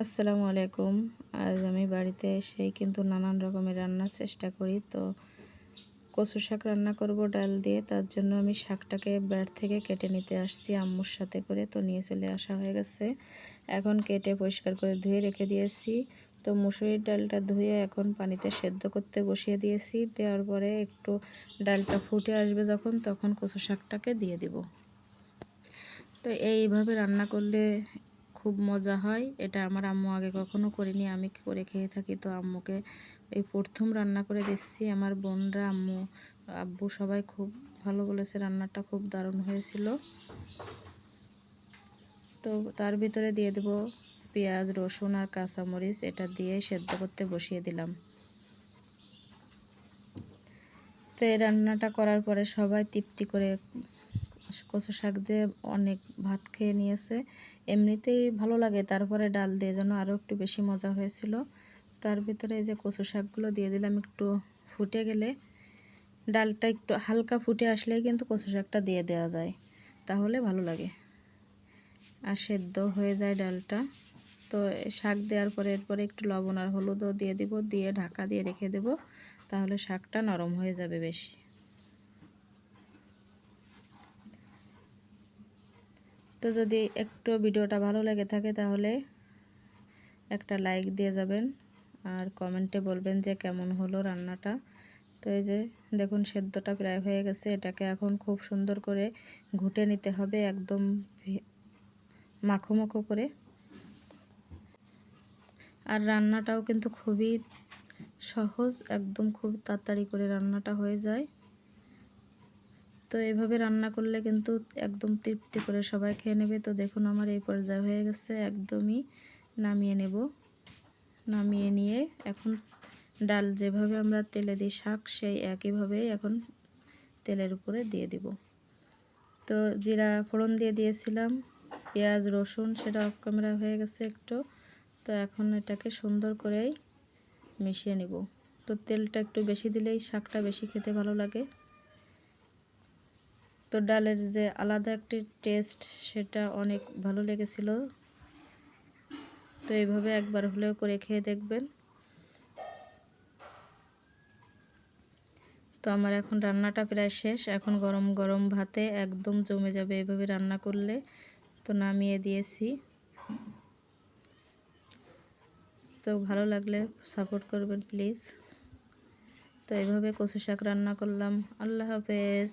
আসসালামু আলাইকুম। আজ আমি বাড়িতে এসেই কিন্তু নানান রকমের রান্নার চেষ্টা করি। তো কচু শাক রান্না করব ডাল দিয়ে। তার জন্য আমি শাকটাকে ব্যাট থেকে কেটে নিতে আসছি আম্মুর সাথে করে। তো নিয়ে চলে আসা হয়ে গেছে। এখন কেটে পরিষ্কার করে ধুয়ে রেখে দিয়েছি। তো মুসুরির ডালটা ধুয়ে এখন পানিতে সেদ্ধ করতে বসিয়ে দিয়েছি। দেওয়ার পরে একটু ডালটা ফুটে আসবে যখন, তখন কচু শাকটাকে দিয়ে দিব। তো এইভাবে রান্না করলে খুব মজা হয়। এটা আমার আম্মু আগে কখনো করিনি, আমি করে খেয়ে থাকি। তো আম্মুকে এই প্রথম রান্না করে দিচ্ছি। আমার বোনরা, আম্মু, আব্বু সবাই খুব ভালো বলেছে, রান্নাটা খুব দারুণ হয়েছিল। তো তার ভিতরে দিয়ে দেব পেঁয়াজ, রসুন আর কাঁচামরিচ। এটা দিয়ে সেদ্ধ করতে বসিয়ে দিলাম। তো এই রান্নাটা করার পরে সবাই তৃপ্তি করে কচু শাক দিয়ে অনেক ভাত খেয়ে নিয়েছে। এমনিতেই ভালো লাগে, তারপরে ডাল দিয়ে যেন আরও একটু বেশি মজা হয়েছিল। তার ভিতরে যে কচু শাকগুলো দিয়ে দিলাম একটু ফুটে গেলে। ডালটা একটু হালকা ফুটে আসলেই কিন্তু কচু শাকটা দিয়ে দেওয়া যায়। তাহলে ভালো লাগে। আর সেদ্ধ হয়ে যায় ডালটা। তো শাক দেওয়ার পরে এরপরে একটু লবণ আর হলুদও দিয়ে দিব, দিয়ে ঢাকা দিয়ে রেখে দেব। তাহলে শাকটা নরম হয়ে যাবে বেশি। তো যদি একটু ভিডিওটা ভালো লেগে থাকে তাহলে একটা লাইক দিয়ে যাবেন আর কমেন্টে বলবেন যে কেমন হলো রান্নাটা। তো এই যে দেখুন সেদ্ধটা প্রায় হয়ে গেছে, এটাকে এখন খুব সুন্দর করে ঘুটে নিতে হবে একদম মাখো মাখো করে। আর রান্নাটাও কিন্তু খুবই সহজ, একদম খুব তাড়াতাড়ি করে রান্নাটা হয়ে যায়। তো এভাবে রান্না করলে কিন্তু একদম তৃপ্তি করে সবাই খেয়ে নেবে। তো দেখুন আমার এই পর্যায়ে হয়ে গেছে, একদমই নামিয়ে নেব। নামিয়ে নিয়ে এখন ডাল যেভাবে আমরা তেলে দিই শাক, সেই একইভাবে এখন তেলের উপরে দিয়ে দিব। তো জিরা ফোড়ন দিয়ে দিয়েছিলাম, পেঁয়াজ, রসুন, সেটা অফ ক্যামেরা হয়ে গেছে একটু। তো এখন এটাকে সুন্দর করেই মিশিয়ে নিব। তো তেলটা একটু বেশি দিলেই শাকটা বেশি খেতে ভালো লাগে। তো ডালের যে আলাদা একটি টেস্ট, সেটা অনেক ভালো লেগেছিল। তো এইভাবে একবার হলেও করে খেয়ে দেখবেন। তো আমার এখন রান্নাটা প্রায় শেষ। এখন গরম গরম ভাতে একদম জমে যাবে এভাবে রান্না করলে। তো নামিয়ে দিয়েছি। তো ভালো লাগলে সাপোর্ট করবেন প্লিজ। তো এভাবে কচু শাক রান্না করলাম। আল্লাহ হাফেজ।